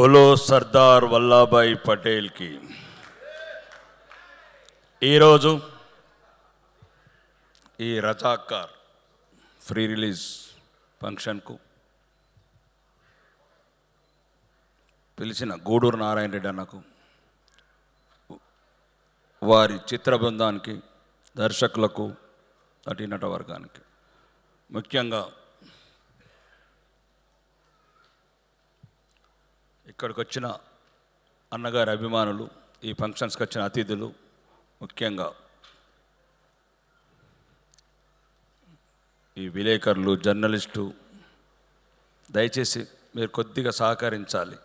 బోలో సర్దార్ వల్లభాయ్ పటేల్కి ఈరోజు ఈ రజాకార్ ఫ్రీ రిలీజ్ ఫంక్షన్కు పిలిచిన గూడూరు నారాయణ రెడ్డి అన్నకు వారి చిత్ర బృందానికి దర్శకులకు నటీనట వర్గానికి ముఖ్యంగా ఇక్కడికి వచ్చిన అన్నగారి అభిమానులు ఈ ఫంక్షన్స్కి వచ్చిన అతిథులు ముఖ్యంగా ఈ విలేకరులు జర్నలిస్టు దయచేసి మీరు కొద్దిగా సహకరించాలి.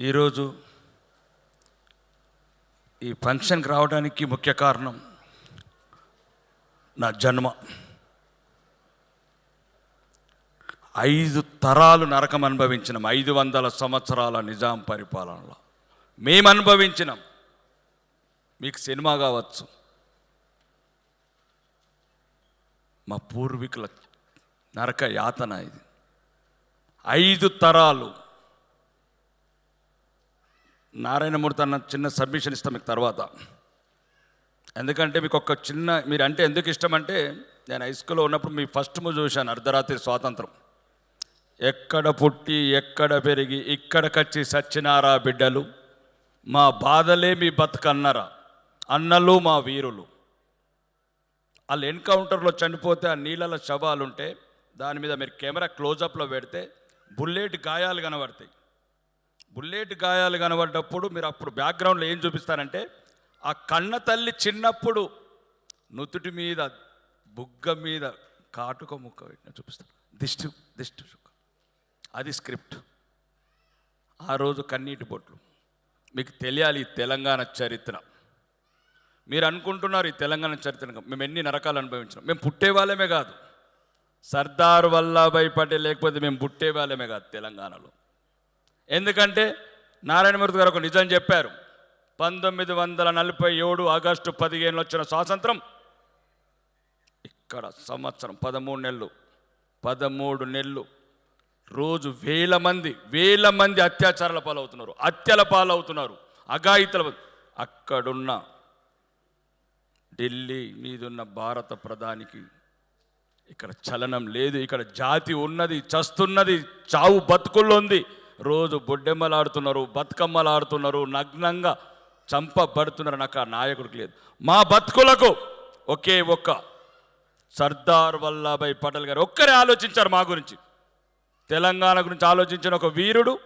ఈరోజు ఈ ఫంక్షన్కి రావడానికి ముఖ్య కారణం నా జన్మ. ఐదు తరాలు నరకం అనుభవించినాం. ఐదు వందల సంవత్సరాల నిజాం పరిపాలనలో. మేము అనుభవించినాం. మీకు సినిమా కావచ్చు. మా పూర్వీకుల నరక యాతన ఇది. ఐదు తరాలు. నారాయణమూర్తి అన్న చిన్న సబ్మిషన్ ఇస్తాం మీకు తర్వాత. ఎందుకంటే మీకు ఒక చిన్న మీరు అంటే ఎందుకు ఇష్టం అంటే నేను హై స్కూల్లో ఉన్నప్పుడు మీ ఫస్ట్ మూవ్ చూశాను అర్ధరాత్రి స్వాతంత్రం. ఎక్కడ పుట్టి ఎక్కడ పెరిగి ఇక్కడికొచ్చి సచ్చినారా బిడ్డలు? మా బాధలే మీ బతుకన్నరా. అన్నలు మా వీరులు. వాళ్ళు ఎన్కౌంటర్లో చనిపోతే ఆ నీళ్ళలో శవాలుంటే దాని మీద మీరు కెమెరా క్లోజప్లో పెడితే బుల్లెట్ గాయాలు కనబడతాయి. బుల్లెట్ గాయాలు కనబడ్డప్పుడు మీరు అప్పుడు బ్యాక్గ్రౌండ్లో ఏం చూపిస్తారంటే ఆ కన్న తల్లి చిన్నప్పుడు నుతుటి మీద బుగ్గ మీద కాటుక ముక్క పెట్టిన చూపిస్తారు. దిష్టి దిష్టి. అది స్క్రిప్ట్. ఆ రోజు కన్నీటి బొట్లు. మీకు తెలియాలి ఈ తెలంగాణ చరిత్ర. మీరు అనుకుంటున్నారు ఈ తెలంగాణ చరిత్ర మేము ఎన్ని నరకాలు అనుభవించినాం. మేము పుట్టే వాళ్ళమే కాదు. సర్దార్ వల్లభాయ్ పటేల్ లేకపోతే మేము పుట్టే వాళ్ళమే కాదు తెలంగాణలో. ఎందుకంటే నారాయణమూర్తి గారు ఒక నిజం చెప్పారు. పంతొమ్మిది వందల నలభై ఏడు ఆగస్టు పదిహేనులో వచ్చిన స్వాతంత్రం. ఇక్కడ సంవత్సరం పదమూడు నెలలు. పదమూడు నెలలు. రోజు వేల మంది వేల మంది అత్యాచారాల పాలవుతున్నారు హత్యల పాలవుతున్నారు అఘాయితల అక్కడున్న ఢిల్లీ మీదున్న భారత ప్రధానికి ఇక్కడ చలనం లేదు ఇక్కడ జాతి ఉన్నది చస్తున్నది చావు బతుకుల్లో ఉంది. రోజు బొడ్డెమ్మలాడుతున్నారు బతుకమ్మలాడుతున్నారు నగ్నంగా చంపబడుతున్నారు నాకు ఆ నాయకుడికి లేదు. మా బతుకులకు ఒకే ఒక్క సర్దార్ వల్లభాయ్ పటేల్ గారు ఒక్కరే ఆలోచించారు మా గురించి. తెలంగాణ గురించి ఆలోచించిన ఒక వీరుడు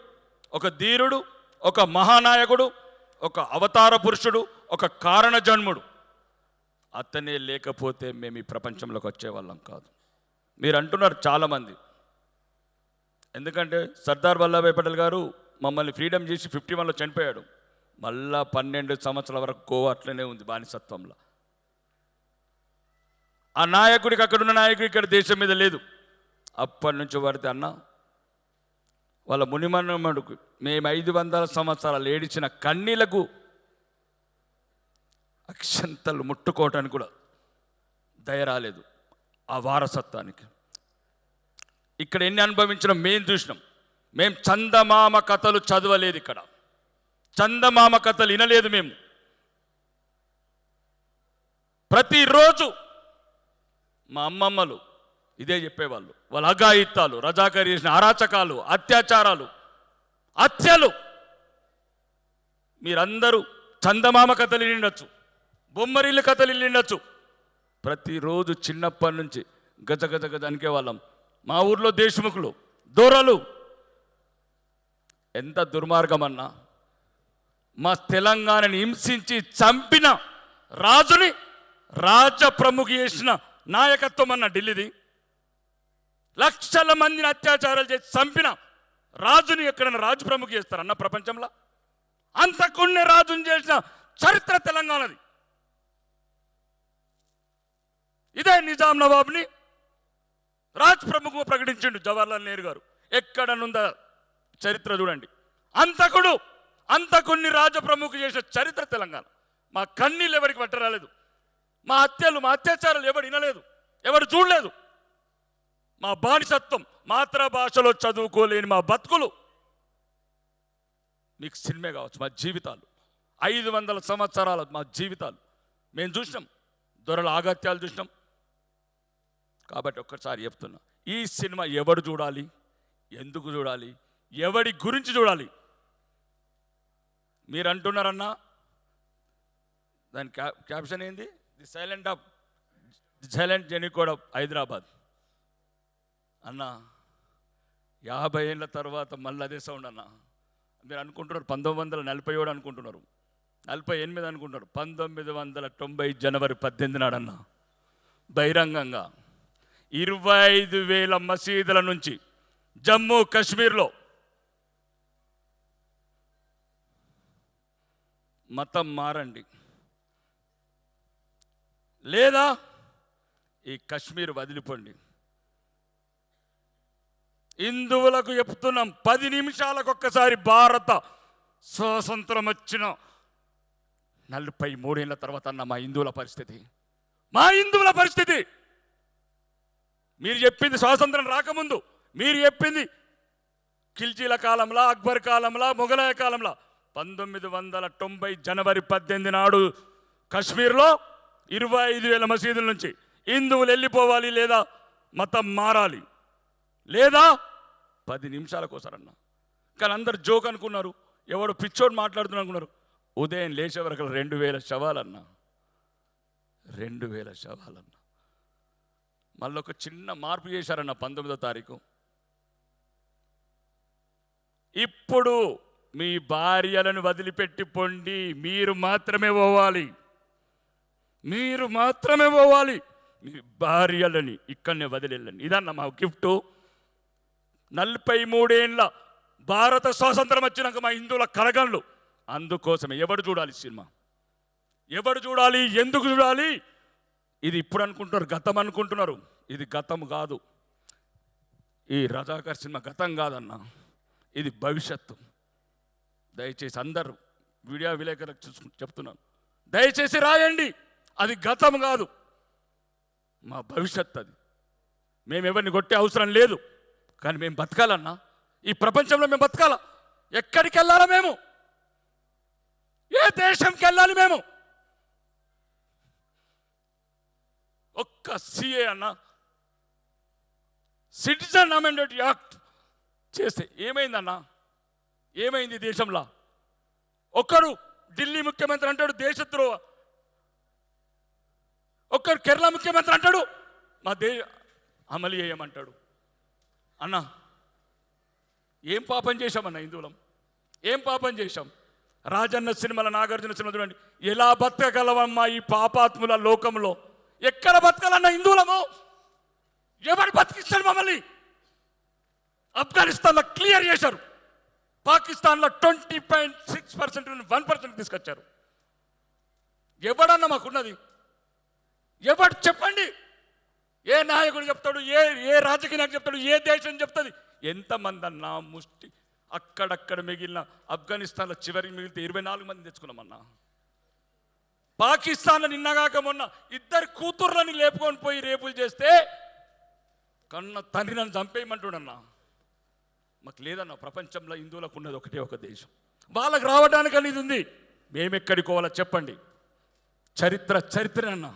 ఒక ధీరుడు ఒక మహానాయకుడు ఒక అవతార పురుషుడు ఒక కారణ జన్ముడు. అతనే లేకపోతే మేము ఈ ప్రపంచంలోకి వచ్చేవాళ్ళం కాదు. మీరు అంటున్నారు చాలామంది. ఎందుకంటే సర్దార్ వల్లభాయ్ పటేల్ గారు మమ్మల్ని ఫ్రీడమ్ చేసి ఫిఫ్టీ వన్లో చనిపోయాడు. మళ్ళా పన్నెండు సంవత్సరాల వరకు గోవా అట్లనే ఉంది బానిసత్వంలో. ఆ నాయకుడికి అక్కడున్న నాయకుడు ఇక్కడ దేశం మీద లేదు. అప్పటి నుంచి పడితే అన్న వాళ్ళ మునిమన్నమ్మడుకు మేము ఐదు వందల సంవత్సరాలు ఏడిచిన కన్నీలకు అక్షంతలు ముట్టుకోవటానికి కూడా దయ రాలేదు ఆ వారసత్వానికి. ఇక్కడ ఎన్ని అనుభవించినాం? మేము చూసినాం. మేము చందమామ కథలు చదవలేదు ఇక్కడ. చందమామ కథలు వినలేదు మేము. ప్రతిరోజు మా అమ్మమ్మలు ఇదే చెప్పేవాళ్ళు. వాళ్ళ అఘాయిత్తాలు రజాకర్ చేసిన అరాచకాలు అత్యాచారాలు హత్యలు. మీరందరూ చందమామ కథలు నిండొచ్చు బొమ్మరిల్లు కథలు నిండొచ్చు ప్రతిరోజు చిన్నప్పటి నుంచి గజ గజ గజ అనికే వాళ్ళం మా ఊర్లో దేశముఖులు దూరలు. ఎంత దుర్మార్గం అన్నా మా తెలంగాణని హింసించి చంపిన రాజుని రాజ ప్రముఖ చేసిన నాయకత్వం అన్న ఢిల్లీది. లక్షల మందిని అత్యాచారాలు చేసి చంపిన రాజుని ఎక్కడైనా రాజు ప్రముఖ చేస్తారన్న ప్రపంచంలో? అంతకున్నే రాజుని చేసిన చరిత్ర తెలంగాణది. ఇదే నిజాం నవాబ్ని రాజ్ ప్రముఖ ప్రకటించిండు జవహర్లాల్ నెహ్రూ గారు. ఎక్కడనుందా చరిత్ర చూడండి. అంతకుడు అంతకున్ని రాజ ప్రముఖ చేసిన చరిత్ర తెలంగాణ. మా కన్నీళ్ళు ఎవరికి పట్టరాలేదు. మా హత్యలు మా అత్యాచారాలు ఎవరు వినలేదు. ఎవరు చూడలేదు. మా బానిసత్వం మాతృభాషలో చదువుకోలేని మా బతుకులు. మీకు సినిమే కావచ్చు మా జీవితాలు. ఐదు వందల సంవత్సరాల మా జీవితాలు. మేము చూసినాం దొరల ఆగత్యాలు చూసినాం. కాబట్టి ఒక్కసారి చెప్తున్నా ఈ సినిమా ఎవడు చూడాలి? ఎందుకు చూడాలి? ఎవడి గురించి చూడాలి? మీరు అంటున్నారన్నా దాని క్యా క్యాప్షన్ ఏంది? The silent of the silent genocide of Hyderabad. అన్న యాభై ఏళ్ళ తర్వాత మళ్ళీ అదే సౌండ్ అన్న. మీరు అనుకుంటున్నారు పంతొమ్మిది వందల నలభై ఏడు అనుకుంటున్నారు. నలభై ఎనిమిది అనుకుంటున్నారు. పంతొమ్మిది వందల తొంభై జనవరి పద్దెనిమిది నాడన్న. బహిరంగంగా ఇరవై ఐదు వేల మసీదుల నుంచి జమ్మూ కాశ్మీర్లో మతం మారండి. లేదా ఈ కశ్మీర్ వదిలిపోండి. హిందువులకు చెప్తున్నాం పది నిమిషాలకు ఒక్కసారి భారత స్వాతంత్రం వచ్చిన నలభై మూడేళ్ళ తర్వాత అన్న మా హిందువుల పరిస్థితి. మా హిందువుల పరిస్థితి! మీరు చెప్పింది స్వాతంత్రం రాకముందు మీరు చెప్పింది ఖిల్జీల కాలంలో అక్బర్ కాలంలో మొఘలాయ కాలంలో. పంతొమ్మిది వందల తొంభై జనవరి పద్దెనిమిది నాడు కశ్మీర్లో ఇరవై ఐదు వేల మసీదుల నుంచి హిందువులు వెళ్ళిపోవాలి లేదా మతం మారాలి. లేదా? పది నిమిషాల వస్తారన్న కానీ అందరు జోక్ అనుకున్నారు. ఎవడు పిచ్చోడు మాట్లాడుతున్న అనుకున్నారు. ఉదయం లేచే వరకు రెండు వేల శవాలన్న. రెండు వేల శవాలన్న. మళ్ళీ ఒక చిన్న మార్పు చేశారన్న పంతొమ్మిదో తారీఖు. ఇప్పుడు మీ భార్యలను వదిలిపెట్టి పొండి మీరు మాత్రమే పోవాలి. మీరు మాత్రమే పోవాలి. మీ భార్యలని ఇక్కడనే వదిలేళ్ళండి. ఇదన్న మా గిఫ్ట్. నలభై మూడేళ్ళ భారత స్వాతంత్రం వచ్చినాక మా హిందువుల కలగండ్లు. అందుకోసమే ఎవడు చూడాలి సినిమా? ఎవడు చూడాలి? ఎందుకు చూడాలి? ఇది ఇప్పుడు అనుకుంటున్నారు గతం అనుకుంటున్నారు. ఇది గతం కాదు. ఈ రజాకర్ సినిమా గతం కాదన్న. ఇది భవిష్యత్తు. దయచేసి అందరూ వీడియో విలేకరులకు చూసుకు చెప్తున్నాను. దయచేసి రాయండి. అది గతం కాదు. మా భవిష్యత్ అది. మేము ఎవరిని కొట్టే అవసరం లేదు. కానీ మేము బతకాలన్నా. ఈ ప్రపంచంలో మేము బతకాల. ఎక్కడికి వెళ్ళాలా మేము? ఏ దేశంకి వెళ్ళాలి మేము? ఒక్క సిఏ అన్న సిటిజన్ అమెండెడ్ యాక్ట్ చేస్తే ఏమైందన్నా? ఏమైంది దేశంలో? ఒక్కడు ఢిల్లీ ముఖ్యమంత్రి అంటాడు దేశద్రోహ. ఒక్కడు కేరళ ముఖ్యమంత్రి అంటాడు మా దే అమలు చేయమంటాడు. అన్న ఏం పాపం చేశామన్న హిందువులం ఏం పాపం చేశాం? రాజన్న సినిమాల నాగార్జున సినిమా చూడండి ఎలా బతకగలవమ్మా ఈ పాపాత్ముల లోకంలో? ఎక్కడ బతకాలన్న హిందువులము ఎవరు బతికిస్తారు మమ్మల్ని? ఆఫ్ఘనిస్తాన్లో క్లియర్ చేశారు. పాకిస్తాన్లో twenty point six percent one percent తీసుకొచ్చారు. ఎవడన్నా మాకున్నది? ఎవడు చెప్పండి? ఏ నాయకుడు చెప్తాడు? ఏ ఏ రాజకీయ నాయకుడు చెప్తాడు? ఏ దేశం చెప్తుంది? ఎంతమంది అన్నా ముష్టి అక్కడక్కడ మిగిలిన ఆఫ్ఘనిస్తాన్లో చివరికి మిగిలితే ఇరవై నాలుగు మంది తెచ్చుకున్నామన్నా. పాకిస్తాన్లో నిన్నగాక మొన్న ఇద్దరు కూతుర్లని లేపుకొని పోయి రేపులు చేస్తే కన్న తండ్రి నన్ను చంపేయమంటుడన్నా. మాకు లేదన్న ప్రపంచంలో హిందువులకు ఉన్నది ఒకటే ఒక దేశం. వాళ్ళకి రావడానికి అనేది ఉంది. మేమెక్కడికి పోవాలో చెప్పండి. చరిత్ర చరిత్ర అన్న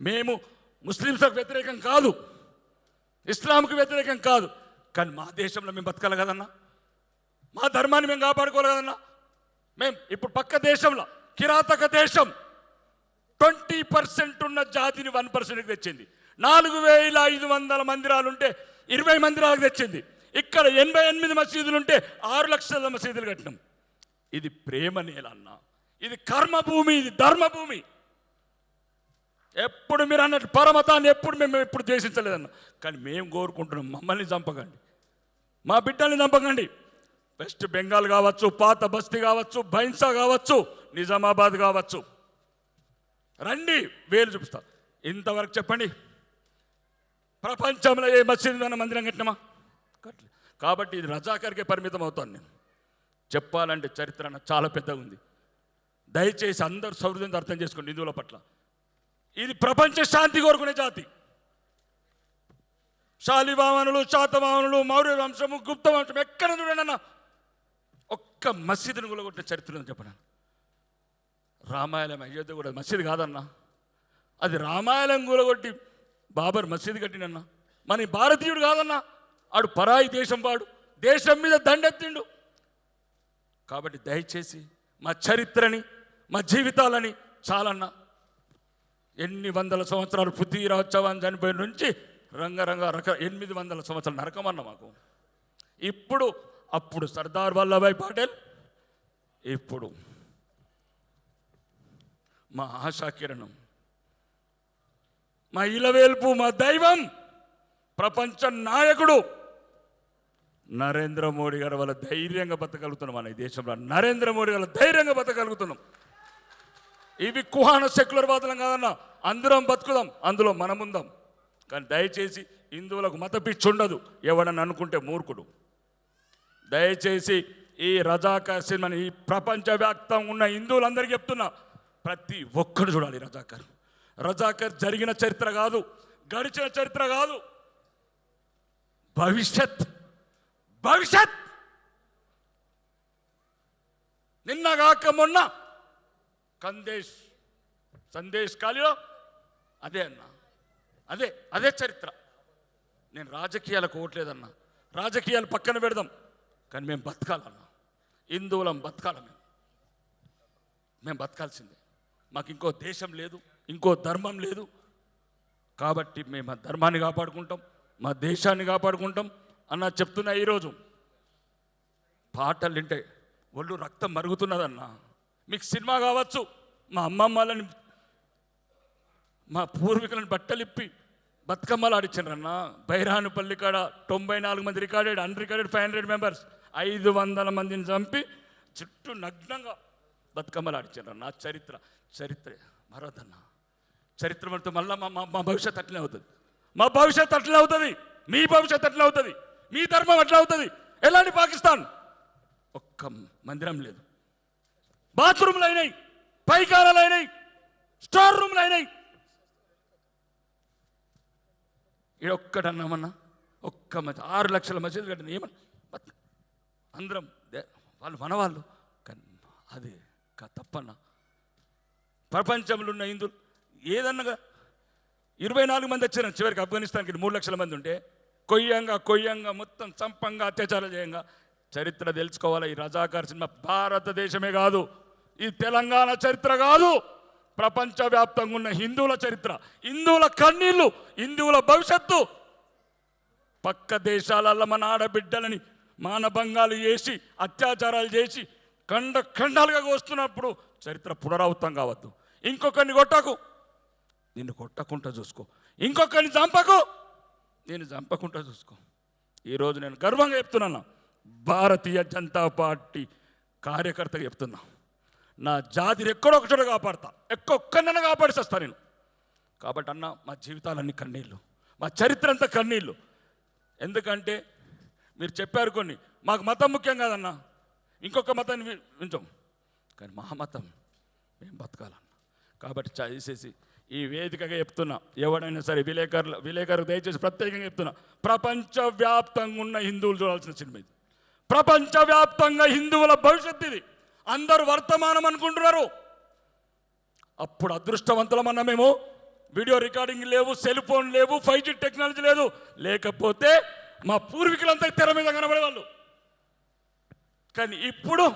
మేము ముస్లింలకు వ్యతిరేకం కాదు. ఇస్లాంకు వ్యతిరేకం కాదు. కానీ మా దేశంలో మేము బతకాలి కదన్నా. మా ధర్మాన్ని మేము కాపాడుకోవాలి కదన్నా. మేము ఇప్పుడు పక్క దేశంలో కిరాతక దేశం ట్వంటీ పర్సెంట్ ఉన్న జాతిని వన్ పర్సెంట్కి తెచ్చింది. నాలుగు వేల ఐదు వందల మందిరాలు ఉంటే ఇరవై మందిరాలకు తెచ్చింది. ఇక్కడ ఎనభై ఎనిమిది మసీదులు ఉంటే ఆరు లక్షల మసీదులు కట్టినాం. ఇది ప్రేమ నేల అన్న ఇది కర్మభూమి ఇది ధర్మభూమి. ఎప్పుడు మీరు అన్నట్టు పరమతాన్ని ఎప్పుడు మేము ఎప్పుడు ద్వేషించలేదన్న. కానీ మేము కోరుకుంటున్నాం మమ్మల్ని చంపకండి. మా బిడ్డల్ని చంపకండి. వెస్ట్ బెంగాల్ కావచ్చు పాత బస్తీ కావచ్చు భైన్సా కావచ్చు నిజామాబాద్ కావచ్చు. రండి వేలు చూపిస్తా. ఇంతవరకు చెప్పండి. ప్రపంచంలో ఏ మసీదు అన్న మందిరం కట్టినమా? కట్టలే. కాబట్టి ఇది రజాకర్కే పరిమితం అవుతాను నేను. చెప్పాలంటే చరిత్ర చాలా పెద్దగా ఉంది. దయచేసి అందరూ సౌహృదయంతో అర్థం చేసుకోండి హిందువుల పట్ల. ఇది ప్రపంచ శాంతి కోరుకునే జాతి. శాలివామనులు శాతవామనులు మౌర్య వంశము గుప్త వంశం ఎక్కడ చూడండి అన్న? ఒక్క మసీదును కూలగొట్టిన చరిత్ర ఉంది చెప్పను? రామాయణం అయోధ్య కూడా మసీదు కాదన్నా. అది రామాయణం కూలగొట్టి బాబర్ మసీదు కట్టినన్న మన భారతీయుడు కాదన్నా. ఆడు పరాయి దేశం వాడు. దేశం మీద దండెత్తిండు. కాబట్టి దయచేసి మా చరిత్రని మా జీవితాలని చాలన్నా. ఎన్ని వందల సంవత్సరాలు పృథ్వీరాజ్ చనిపోయిన నుంచి రంగరంగ రక ఎనిమిది వందల సంవత్సరాలు నరకమన్న మాకు. ఇప్పుడు అప్పుడు సర్దార్ వల్లభాయ్ పటేల్ ఇప్పుడు మా ఆశాకిరణం మా ఇలవేల్పు మా దైవం ప్రపంచ నాయకుడు నరేంద్ర మోడీ గారు వాళ్ళ ధైర్యంగా బతకగలుగుతున్నాం మన ఈ దేశంలో. నరేంద్ర మోడీ వల్ల ధైర్యంగా బతకగలుగుతున్నాం. ఇవి కుహాన సెక్యులర్ వాదనం కాదన్న అందరం బతుకుదాం అందులో మనముందాం. కానీ దయచేసి హిందువులకు మత పిచ్చి ఉండదు ఎవడని అనుకుంటే మూర్ఖుడు. దయచేసి ఈ రజాకర్ సినిమాని ఈ ప్రపంచవ్యాప్తం ఉన్న హిందువులందరికీ చెప్తున్నా ప్రతి ఒక్కడు చూడాలి రజాకర్. రజాకర్ జరిగిన చరిత్ర కాదు గడిచిన చరిత్ర కాదు. భవిష్యత్ భవిష్యత్! నిన్నగాక మొన్న కందేశ్ సందేశ్ కాలిలో అదే అన్న. అదే అదే చరిత్ర. నేను రాజకీయాలకు ఓట్లేదన్నా. రాజకీయాలు పక్కన పెడదాం. కానీ మేము బతకాలన్నా. హిందువులం బతకాల మేము మేము బతకాల్సిందే. మాకు ఇంకో దేశం లేదు ఇంకో ధర్మం లేదు. కాబట్టి మేము మా ధర్మాన్ని కాపాడుకుంటాం మా దేశాన్ని కాపాడుకుంటాం అన్న చెప్తున్నా ఈరోజు. పాటలు వింటే ఒళ్ళు రక్తం మరుగుతున్నదన్నా. మీకు సినిమా కావచ్చు మా అమ్మమ్మలని మా పూర్వీకులను బట్టలిప్పి బతుకమ్మలు ఆడిచ్చారన్న బైరానుపల్లి కాడ తొంభై నాలుగు మంది recorded unrecorded five hundred members ఐదు వందల మందిని చంపి చుట్టూ నగ్నంగా బతుకమ్మలు ఆడిచ్చారన్న చరిత్ర చరిత్ర మరొద్దన్న చరిత్ర మనతో మళ్ళీ మా మా- మా భవిష్యత్ అట్లనే అవుతుంది. మా భవిష్యత్ అట్లనే అవుతుంది. మీ భవిష్యత్ అట్లనే అవుతుంది. మీ ధర్మం అట్లా అవుతుంది. ఎలాంటి పాకిస్తాన్? ఒక్క మందిరం లేదు. బాత్రూమ్లు అయినాయి పైకారాలు అయినాయి స్టోర్ రూమ్లు అయినాయి. ఒక్కటి ఒక్కటన్నామన్నా ఒక్క మధ్య ఆరు లక్షల మసీదు కట్టింది. ఏమన్నా? అందరం దే- వాళ్ళు మనవాళ్ళు. కానీ అది తప్పన్నా తప్పన్న. ప్రపంచంలో ఉన్న హిందువులు. ఏదన్నగా ఇరవై నాలుగు మంది వచ్చారు చివరికి ఆఫ్ఘనిస్తాన్కి మూడు లక్షల మంది ఉంటే కొయ్యంగా కొయ్యంగా మొత్తం చంపంగా అత్యాచారం చేయంగా. చరిత్ర తెలుసుకోవాలి? ఈ రజాకార్ సినిమా భారతదేశమే కాదు. ఈ తెలంగాణ చరిత్ర కాదు. ప్రపంచవ్యాప్తంగా ఉన్న హిందువుల చరిత్ర. హిందువుల కన్నీళ్ళు హిందువుల భవిష్యత్తు. పక్క దేశాలలో మన ఆడబిడ్డలని మానభంగాలు చేసి అత్యాచారాలు చేసి ఖండ ఖండాలుగా వస్తున్నప్పుడు చరిత్ర పునరావృతం కావద్దు. ఇంకొకరిని కొట్టకు. నిన్ను కొట్టకుండా చూసుకో. ఇంకొకరిని చంపకు. నేను చంపకుండా చూసుకో. ఈరోజు నేను గర్వంగా చెప్తున్నాను. భారతీయ జనతా పార్టీ కార్యకర్తగా చెప్తున్నా. నా జాతిని ఎక్కడో ఒక చోట కాపాడతా. ఎక్కొక్కనైనా కాపాడిస్తా నేను. కాబట్టి అన్న మా జీవితాలన్నీ కన్నీళ్ళు. మా చరిత్ర అంతా కన్నీళ్ళు. ఎందుకంటే మీరు చెప్పారు కొన్ని. మాకు మతం ముఖ్యం కాదన్న. ఇంకొక మతాన్ని వి- వింటాం కానీ మా మతం మేము బతకాలన్న. కాబట్టి చేసేసి ఈ వేదికగా చెప్తున్నా. ఎవడైనా సరే విలేకరులు దయచేసి ప్రత్యేకంగా చెప్తున్నా. ప్రపంచవ్యాప్తంగా ఉన్న హిందువులు చూడాల్సిన సినిమా ఇది. ప్రపంచవ్యాప్తంగా హిందువుల భవిష్యత్తు ఇది. అందరూ వర్తమానం అనుకుంటున్నారు. అప్పుడు అదృష్టవంతులమన్నా మేము? వీడియో రికార్డింగ్ లేవు సెల్ ఫోన్ లేవు ఫైవ్ జీ టెక్నాలజీ లేదు. లేకపోతే మా పూర్వీకులంతా తెర మీద కనబడేవాళ్ళు. కానీ ఇప్పుడు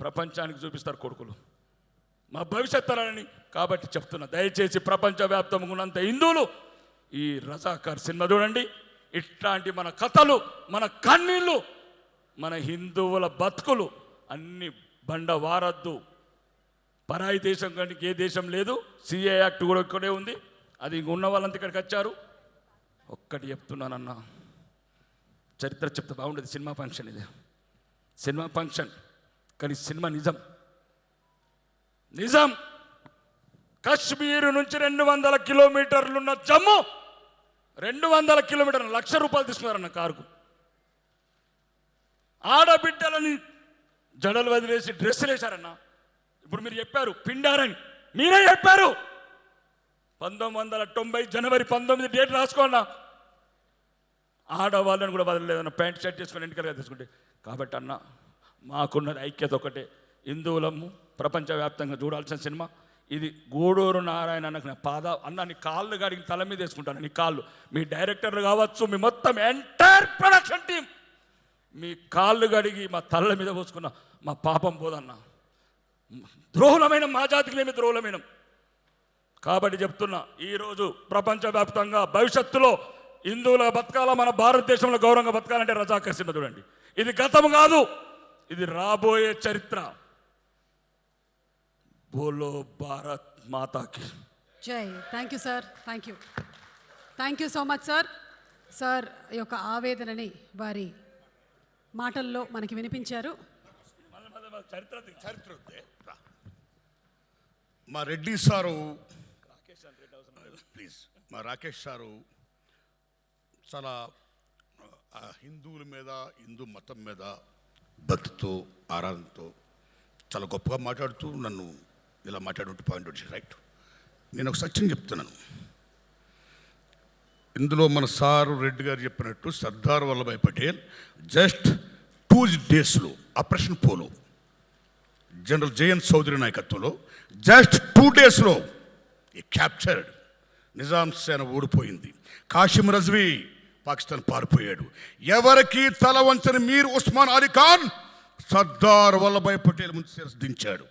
ప్రపంచానికి చూపిస్తారు కొడుకులు. మా భవిష్యత్ తరాలని కాబట్టి చెప్తున్నా. దయచేసి ప్రపంచవ్యాప్తంగా ఉన్నంత హిందువులు ఈ రజాకార్ సినిమా చూడండి. ఇట్లాంటి మన కథలు మన కన్నీళ్ళు మన హిందువుల బతుకులు అన్ని బండ వారద్దు పరాయి దేశం కానీ ఏ దేశం లేదు. సిఏ యాక్ట్ కూడా ఇక్కడే ఉంది. అది ఉన్న వాళ్ళంతా ఇక్కడికి వచ్చారు. ఒక్కటి చెప్తున్నానన్నా. చరిత్ర చెప్తే బాగుండేది సినిమా ఫంక్షన్ ఇది. Cinema function. కానీ సినిమా నిజం. నిజం. కాశ్మీర్ నుంచి రెండు వందల కిలోమీటర్లున్న జమ్ము రెండు వందల కిలోమీటర్లు లక్ష రూపాయలు తీసుకున్నారన్న కారుకు. ఆడబిడ్డలని జడలు వదిలేసి డ్రెస్సులు వేశారన్న. ఇప్పుడు మీరు చెప్పారు పిండారని. మీరే చెప్పారు. పంతొమ్మిది వందల తొంభై జనవరి పంతొమ్మిది డేట్ రాసుకోండి ఆడవాళ్ళని కూడా వదలలేదన్న ప్యాంట్ షర్ట్ చేసుకుని ఇంటికలుగా తీసుకుంటే. కాబట్టి అన్న మాకున్నది ఐక్యత ఒకటే. హిందువులము ప్రపంచవ్యాప్తంగా చూడాల్సిన సినిమా. ఇది గూడూరు నారాయణ అన్నకు నా పాద. అన్న నీ కాళ్ళు గడిగి తల మీద వేసుకుంటాను నీ కాళ్ళు. మీ డైరెక్టర్లు కావచ్చు మీ మొత్తం ఎంటైర్ ప్రొడక్షన్ టీం మీ కాళ్ళు కడిగి మా తల్ల మీద పోసుకున్న మా పాపం పోదన్న. ద్రోహులమైన మా జాతికి మేము ద్రోహులమైన. కాబట్టి చెప్తున్నా ఈరోజు ప్రపంచవ్యాప్తంగా భవిష్యత్తులో హిందువుల బతకాల మన భారతదేశంలో గౌరవంగా బతకాలంటే రజాకర్షణ చూడండి. ఇది గతం కాదు ఇది రాబోయే చరిత్ర. బోలో భారత్ మాతాకి. జై. Thank you sir thank you thank you so much sir sir యొక్క ఆవేదనని వారి మాటల్లో మనకి వినిపించారు. చరిత్ర చరిత్ర మా రెడ్డి సారు ప్లీజ్ మా రాకేష్ సారు చాలా హిందువుల మీద హిందూ మతం మీద భక్తితో ఆరాధనతో చాలా గొప్పగా మాట్లాడుతూ నన్ను ఇలా మాట్లాడుతూ పాయింట్ వచ్చి రైట్ నేను ఒక సత్యం చెప్తున్నాను. ఇందులో మన సారు రెడ్డి గారు చెప్పినట్టు సర్దార్ వల్లభాయ్ పటేల్ జస్ట్ టూ డేస్లో operation polo. General Jayan Chaudhuri నాయకత్వంలో జస్ట్ టూ డేస్లో ఈ క్యాప్చర్డ్ నిజాం సేన ఓడిపోయింది. కాశిం రజ్వీ పాకిస్తాన్ పారిపోయాడు. ఎవరికి తల వంచని మీర్ ఉస్మాన్ అలీ ఖాన్ సర్దార్ వల్లభాయ్ పటేల్ ముందు శిరస్సు దించాడు.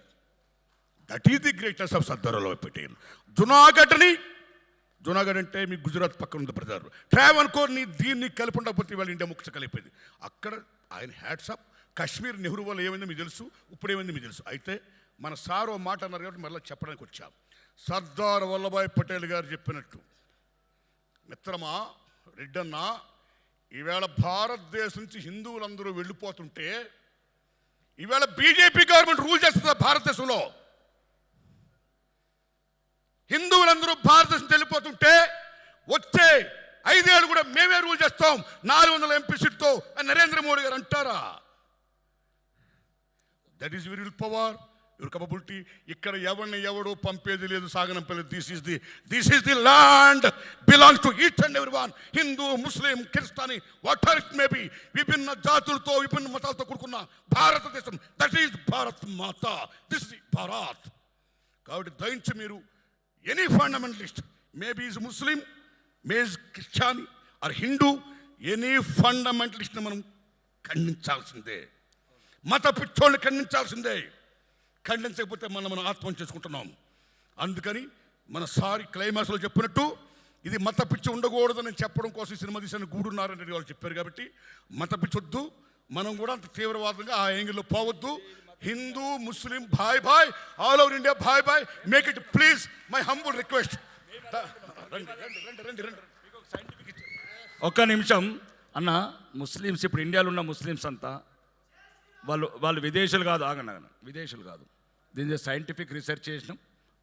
That is the greatest of Sardar Vallabhbhai Patel. జునాగఢ్ని Junagadh అంటే మీ గుజరాత్ పక్కన ఉంది ప్రజలు ట్రావెన్ కోర్ని దీన్ని కలిపి ఉండకపోతే వాళ్ళ ఇండియా ముఖ్య కలిపోయింది అక్కడ ఆయన హ్యాట్సప్ కాశ్మీర్ నెహ్రూ వల్ల ఏమైంది మీకు తెలుసు. ఇప్పుడు ఏమైంది మీకు తెలుసు. అయితే మన సార్ ఓ మాట అన్నారు కాబట్టి మళ్ళీ చెప్పడానికి వచ్చాం. సర్దార్ వల్లభాయ్ పటేల్ గారు చెప్పినట్టు మిత్రమా రెడ్డన్నా ఈవేళ భారతదేశం నుంచి హిందువులందరూ వెళ్ళిపోతుంటే ఈవేళ బీజేపీ గవర్నమెంట్ రూల్ చేస్తుంది భారతదేశంలో. హిందువులందరూ భారతదేశం వెళ్ళిపోతుంటే వచ్చే ఐదేళ్ళు కూడా మేమే రూల్ చేస్తాం. నాలుగు వందల ఎంపీ సీట్తో నరేంద్ర మోడీ గారు అంటారా? That is will power your capability ఇక్కడ ఎవరిని ఎవడు పంపేది లేదు సాగనంపేది this is the this is the land belongs to each and ఎవరి one Hindu Muslim Christian what are it maybe విభిన్న జాతులతో విభిన్న మతాలతో కూడుకున్న భారతదేశం. That is Bharat Mata this is Bharat కాబట్టి దయించి మీరు any fundamentalist maybe is Muslim maze క్రిస్టియాని or Hindu any ఫండమెంటలిస్ట్ని మనం ఖండించాల్సిందే. మత పిచ్చోళ్ళని ఖండించాల్సిందే. ఖండించకపోతే మనం మనం ఆత్మహత్య చేసుకుంటున్నాం. అందుకని మన సారి క్లైమాక్స్లో చెప్పినట్టు ఇది మత పిచ్చి ఉండకూడదని చెప్పడం కోసం సినిమా తీసిన గూడున్నారని వాళ్ళు చెప్పారు కాబట్టి మత పిచ్చొద్దు మనం కూడా అంత తీవ్రవాదంగా ఆ యాంగిల్లో పోవద్దు. హిందూ ముస్లిం భాయ్ భాయ్ ఆల్ ఓవర్ ఇండియా భాయ్ భాయ్ make it please my humble request. ఒక్క నిమిషం. అన్న ముస్లిమ్స్ ఇప్పుడు ఇండియాలో ఉన్న ముస్లిమ్స్ అంతా వాళ్ళు వాళ్ళు విదేశాలు కాదు ఆగండి ఆగండి. విదేశాలు కాదు. దీని సైంటిఫిక్ రీసెర్చ్ చేసినాం.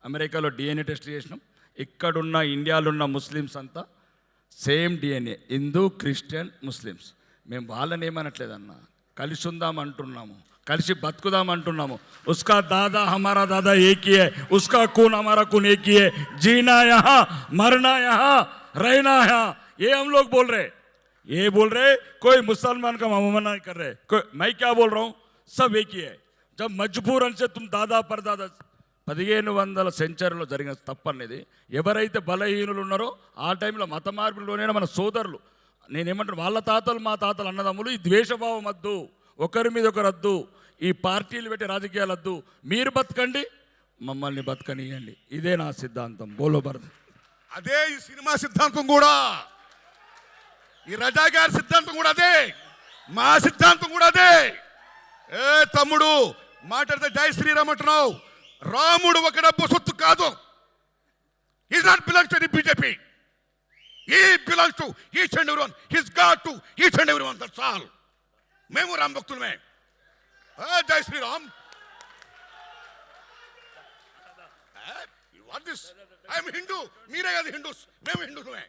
అమెరికాలో డిఎన్ఏ టెస్ట్ చేసినాం. ఇక్కడున్న ఇండియాలో ఉన్న ముస్లిమ్స్ అంతా same DNA Hindu Christian Muslims. మేము వాళ్ళని ఏమనట్లేదన్న. కలిసి ఉందాం అంటున్నాము. కలిసి బతుకుదాం అంటున్నాము ఉస్కా దాదా హమారా దాదా ఏకీ హై ఉస్కా खून हमारा खून एक ही है जीना यहाँ मरना यहाँ रहना यहाँ ये हम लोग बोल रहे ये बोल रहे कोई मुसलमान का मना नहीं कर रहे कोई मैं क्या बोल रहा हूँ सब एक ही है जब मजबूरन से तुम दादा परदादा పదిహేను వందల సెంచరీలో జరిగిన తప్పు అనేది ఎవరైతే బలహీనులు ఉన్నారో ఆ టైంలో మత మార్పులోనే మన సోదరులు నేనేమంటాను వాళ్ళ తాతలు మా తాతలు అన్నదమ్ములు ఈ ద్వేషభావం వద్దు ఒకరి మీద ఒకరు వద్దు ఈ పార్టీలు పెట్టి రాజకీయాలు వద్దు మీరు బతకండి మమ్మల్ని బతకనియండి. ఇదే నా సిద్ధాంతం. బోలో భరత్. అదే ఈ సినిమా సిద్ధాంతం కూడా. ఈ రజా గారి సిద్ధాంతం కూడా అదే. మా సిద్ధాంతం కూడా అదే. ఏ తమ్ముడు మాట్లాడితే జై శ్రీరామ్ అంటున్నావు. రాముడు ఒక డబ్బు సొత్తు కాదు. Is not belongs to BJP ఈ belongs to each and every one his god to each and every one that's all మేము Ram భక్తులమే. Jai Shri Ram. What this I'm Hindu మీరే కదా హిందూస్ మేము హిందూలమే